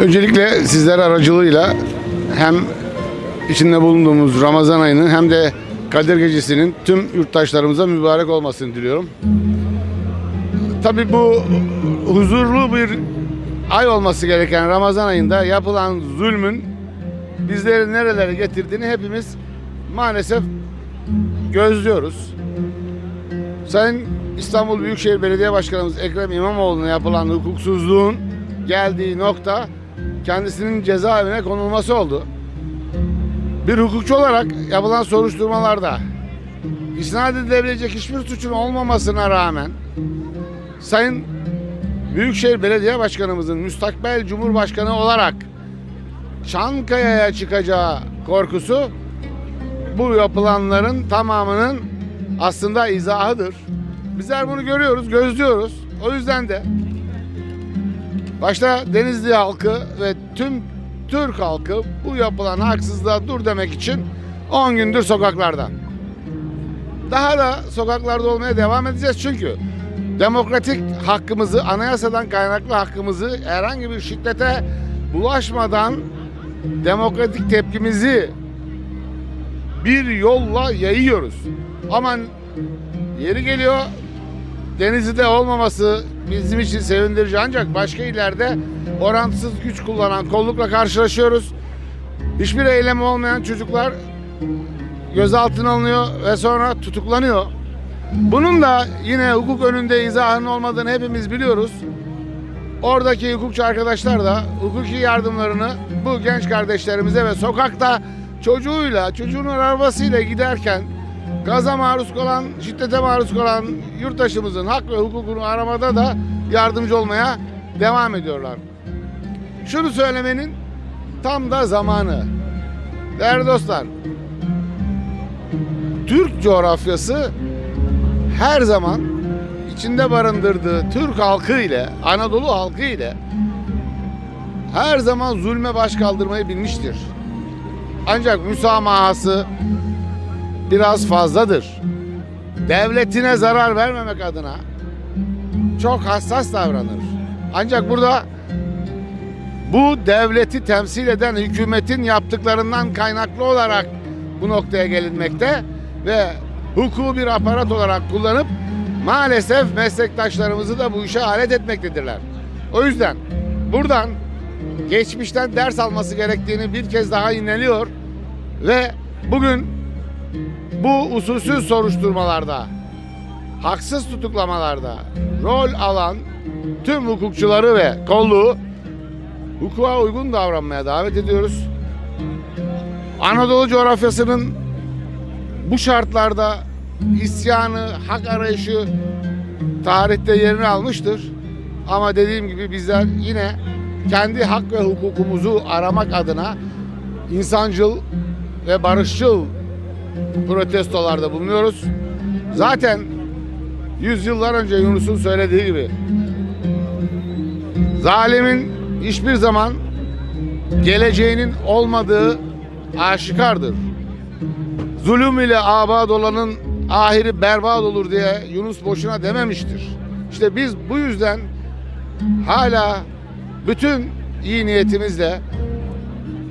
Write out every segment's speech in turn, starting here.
Öncelikle sizler aracılığıyla hem içinde bulunduğumuz Ramazan ayının hem de Kadir Gecesi'nin tüm yurttaşlarımıza mübarek olmasını diliyorum. Tabii bu huzurlu bir ay olması gereken Ramazan ayında yapılan zulmün bizleri nerelere getirdiğini hepimiz maalesef gözlüyoruz. Sayın İstanbul Büyükşehir Belediye Başkanımız Ekrem İmamoğlu'na yapılan hukuksuzluğun geldiği nokta kendisinin cezaevine konulması oldu. Bir hukukçu olarak yapılan soruşturmalarda isnat edilebilecek hiçbir suçun olmamasına rağmen Sayın Büyükşehir Belediye Başkanımızın müstakbel Cumhurbaşkanı olarak Çankaya'ya çıkacağı korkusu bu yapılanların tamamının aslında izahıdır. Bizler bunu görüyoruz, gözlüyoruz. O yüzden de başta Denizli halkı ve tüm Türk halkı bu yapılan haksızlığa dur demek için 10 gündür sokaklarda. Daha da sokaklarda olmaya devam edeceğiz çünkü demokratik hakkımızı, anayasadan kaynaklı hakkımızı herhangi bir şiddete bulaşmadan demokratik tepkimizi bir yolla yayıyoruz. Ama yeri geliyor Denizli'de olmaması bizim için sevindirici ancak başka illerde orantısız güç kullanan kollukla karşılaşıyoruz. Hiçbir eylemi olmayan çocuklar gözaltına alınıyor ve sonra tutuklanıyor. Bunun da yine hukuk önünde izahının olmadığını hepimiz biliyoruz. Oradaki hukukçu arkadaşlar da hukuki yardımlarını bu genç kardeşlerimize ve sokakta çocuğuyla, çocuğunun arabasıyla giderken gaza maruz kalan, şiddete maruz kalan yurttaşımızın hak ve hukukunu aramada da yardımcı olmaya devam ediyorlar. Şunu söylemenin tam da zamanı. Değerli dostlar, Türk coğrafyası her zaman içinde barındırdığı Türk halkı ile, Anadolu halkı ile her zaman zulme baş kaldırmayı bilmiştir. Ancak müsamahası biraz fazladır. Devletine zarar vermemek adına çok hassas davranır. Ancak burada bu devleti temsil eden hükümetin yaptıklarından kaynaklı olarak bu noktaya gelinmekte ve hukuku bir aparat olarak kullanıp maalesef meslektaşlarımızı da bu işe alet etmektedirler. O yüzden buradan geçmişten ders alması gerektiğini bir kez daha inanıyor ve bugün bu usulsüz soruşturmalarda, haksız tutuklamalarda rol alan tüm hukukçuları ve kolluğu hukuka uygun davranmaya davet ediyoruz. Anadolu coğrafyasının bu şartlarda isyanı, hak arayışı tarihte yerini almıştır. Ama dediğim gibi bizler yine kendi hak ve hukukumuzu aramak adına insancıl ve barışçıl protestolarda bulunuyoruz. Zaten yüzyıllar önce Yunus'un söylediği gibi zalimin hiçbir zaman geleceğinin olmadığı aşikardır. Zulüm ile abad olanın ahiri berbat olur diye Yunus boşuna dememiştir. İşte biz bu yüzden hala bütün iyi niyetimizle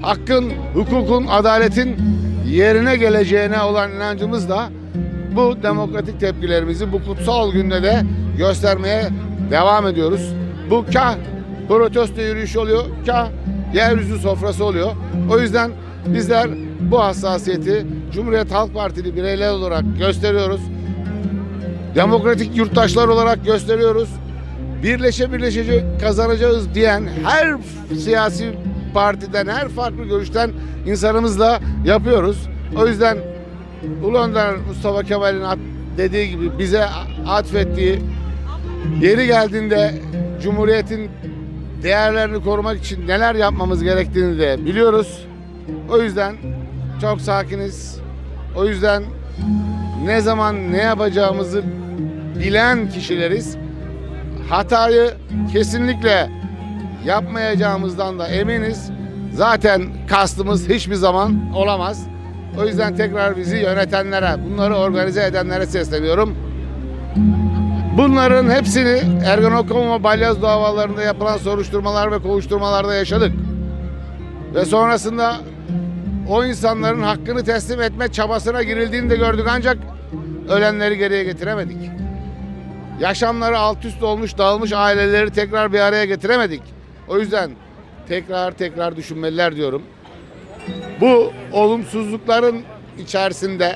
hakkın, hukukun, adaletin yerine geleceğine olan inancımızla bu demokratik tepkilerimizi bu kutsal günde de göstermeye devam ediyoruz. Bu kah protesto yürüyüşü oluyor, kah yeryüzü sofrası oluyor. O yüzden bizler bu hassasiyeti Cumhuriyet Halk Partili bireyler olarak gösteriyoruz. Demokratik yurttaşlar olarak gösteriyoruz. Birleşe birleşece kazanacağız diyen her siyasi partiden, her farklı görüşten insanımızla yapıyoruz. O yüzden Ulu Önder Mustafa Kemal'in dediği gibi bize atfettiği yeri geldiğinde Cumhuriyet'in değerlerini korumak için neler yapmamız gerektiğini de biliyoruz. O yüzden çok sakiniz. O yüzden ne zaman ne yapacağımızı bilen kişileriz. Hatayı kesinlikle yapmayacağımızdan da eminiz. Zaten kastımız hiçbir zaman olamaz. O yüzden tekrar bizi yönetenlere, bunları organize edenlere sesleniyorum. Bunların hepsini Ergenekon ve Balyaz davalarında yapılan soruşturmalar ve kovuşturmalarda yaşadık. Ve sonrasında o insanların hakkını teslim etme çabasına girildiğini de gördük ancak ölenleri geriye getiremedik. Yaşamları alt üst olmuş, dağılmış aileleri tekrar bir araya getiremedik. O yüzden tekrar tekrar düşünmeliler diyorum. Bu olumsuzlukların içerisinde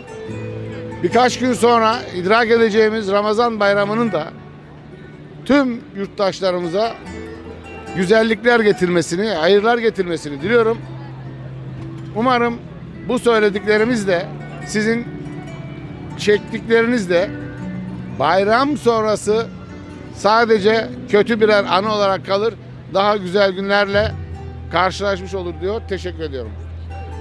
birkaç gün sonra idrak edeceğimiz Ramazan bayramının da tüm yurttaşlarımıza güzellikler getirmesini, hayırlar getirmesini diliyorum. Umarım bu söylediklerimiz de sizin çektikleriniz de bayram sonrası sadece kötü birer anı olarak kalır. Daha güzel günlerle karşılaşmış olur diyor. Teşekkür ediyorum.